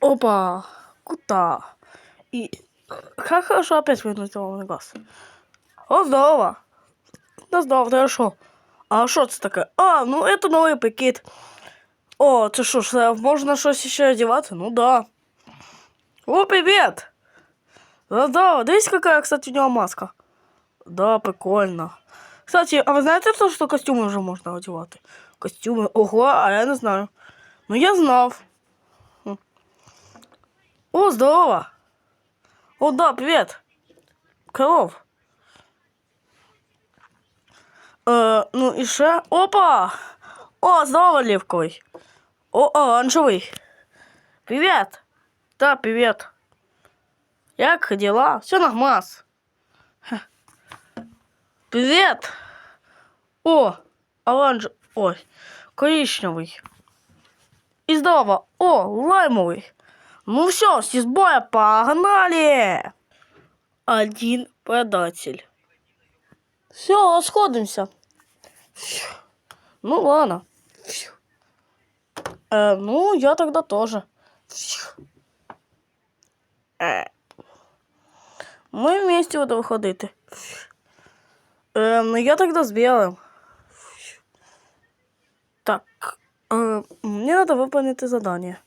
Опа! Куда? И как хорошо опять вернуть ровный глаз. О, здорово! Да здорово, хорошо. А что это такое? А, ну это новый пакет. О, ты что, шо, можно что-то еще одеваться? Ну да. О, привет! Да, да, да есть какая, кстати, у него маска. Да, прикольно. Кстати, а вы знаете то, что костюмы уже можно одевать? Костюмы, ого, а я не знаю. Ну я знал. О, здорово! О, да, привет! Коров. Е, ну і ще. Опа! О, здорово, Левковий. О, оранжевый. Привет. Да, привет. Як дела? Все нормас. Привет. О, оранж... Ой, коричневый. И здорово. О, лаймовый. Ну все, с боя погнали. Один предатель. Все, расходимся. Ну ладно. Э, ну, я тогда тоже. Э. Мы вместе будем выходить. Э, ну, я тогда с белым. Так, э, мне надо выполнить задание.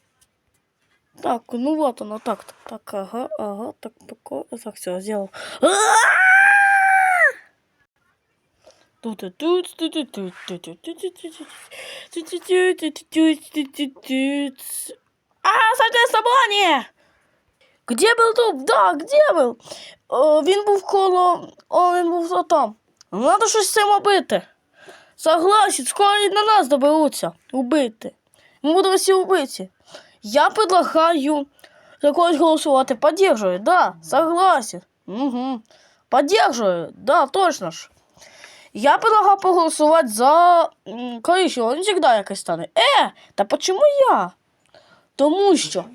Так, ну вот оно, так, так, так, ага, ага, так, пока, так, все, сделал. А, собрание! Где был труп? Да, где был? Він був коло. О, він був там. Надо щось з цим робити. Согласен, скоро на нас доберуться. Убити. Ми будемо всі вбиті. Я предлагаю за когось голосувати. Поддерживаю, да, согласен. Угу. Поддерживаю, да, точно ж. Я предлагаю проголосувати за коричневого. Він завжди якось стане. Е, та почему я? Тому що.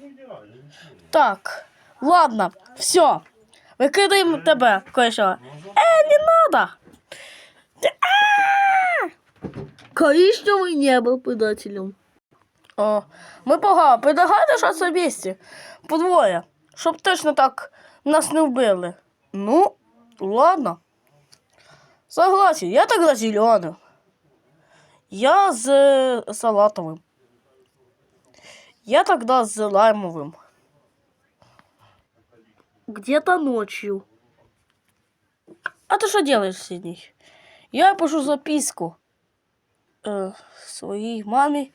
Так, ладно, все. Викидаємо тебе, коричневого. Е, не надо. Коричневый не был предателем. О, ми погано. Предлагайте щось в місті. Подвоє. Щоб точно так нас не вбили. Ну, ладно. Согласен, я тогда зеленый. Я с э, салатовым. Я тогда с лаймовым. Где-то ночью. А ты что делаешь, Сидней? Я пишу записку э, своей маме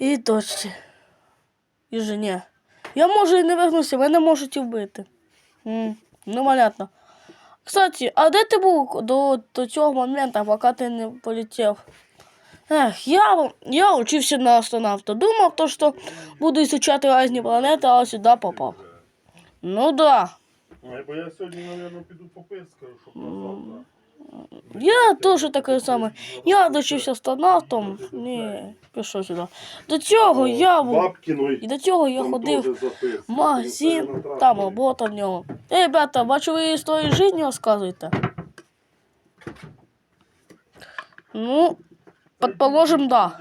і дочці. І жені. Я можу і не вернуся, мене можуть і вбити. М, ну, понятно. Кстати, а де ти був до, до цього моменту, поки ти не полетів? Ех, я, я учився на астронавта. Думав, то, що буду изучати різні планети, а сюди попав. Ну да. Бо я сьогодні, мабуть, піду попискаю, щоб на завтра. Я теж таке саме. Я дочився астронавтом. Ні, пішов сюди. До цього я був. Бабкіної. І до цього я там ходив теж запис. в магазин, Він це там натрапив. робота в нього. Ей, ребята, бачу, ви історії життя розказуєте. Ну, предположим, да.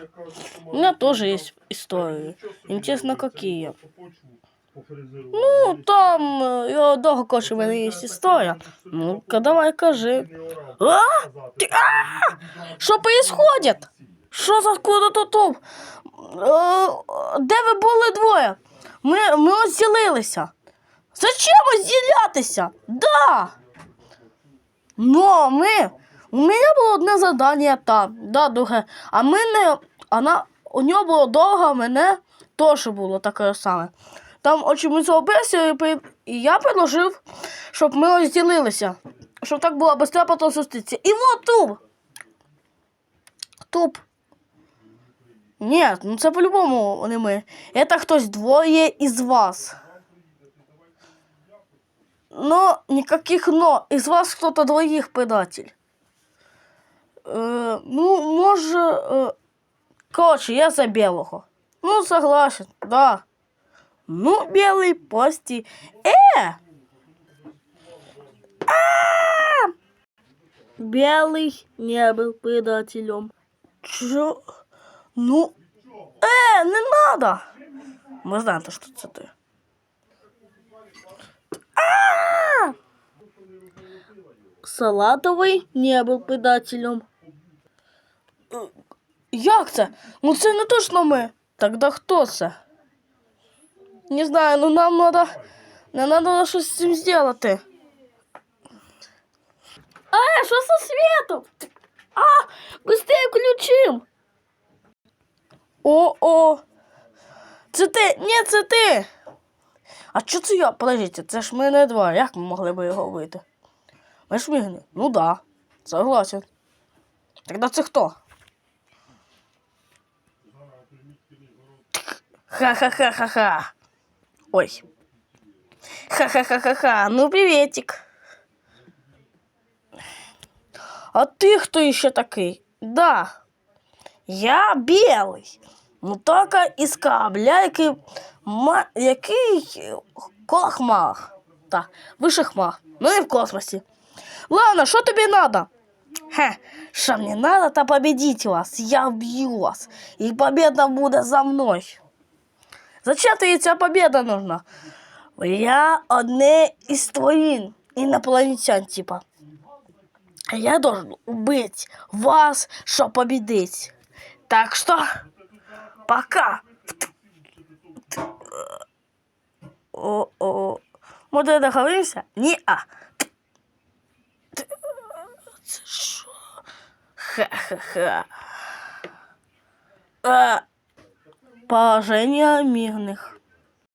У меня тоже есть истории. Интересно, какие. Ну, там, э, я довго кажу, у мене є історія. Ну-ка, давай кажи. А? Ти- а! Що происходит? Що за тут? Е, Де ви були двоє? Ми, ми розділилися. Зачем розділятися? Да. Ну, ми. У мене було одне завдання там, да, друге. А мене, вона, у нього було довго, а мене теж було таке саме. Там очі ми зробилися, і, я предложив, щоб ми розділилися. Щоб так було швидше потім зустрітися. І вот туп. Туп. Ні, ну це по-любому не ми. Це хтось двоє із вас. Но никаких но. Из вас кто-то двоих предатель. Э, ну, може. Э, короче, я за белого. Ну, согласен, да. Ну, белый пости. Э! А! Белый не был предателем. Чё? Ну, э, не надо. Ми знаємо, що це ти. А! Салатовий не був предателем. Як це? Ну це не точно ми. Тогда хто це? Не знаю, ну нам надо. Нам надо щось з цим зробити. А, що со світом? А, быстрее включим. О-о. Це ти, ні, це ти. А що це я? Подождите, це ж ми не два. Як ми могли би його вбити? Ми ж мігни. Ну да, согласен. Тогда це хто? Ха-ха-ха-ха-ха. Ой. Ха-ха-ха-ха-ха. Ну, приветик. А ты кто еще такой? Да. Я белый. Ну только із корабля, який, ма... який колахмах. Так, вище хмах. Ну і в космосі. Ладно, що тобі надо? Хе, що мені надо, та победить вас. Я вб'ю вас. І победа буде за мною. Зачем тобі ця победа нужна? Я одне із твоїн, інопланетян, типа. Я должен убить вас, щоб победить. Так что, пока. О-о. Може, договоримося? Ні-а. Це що? Ха-ха-ха. А, Положение мирных.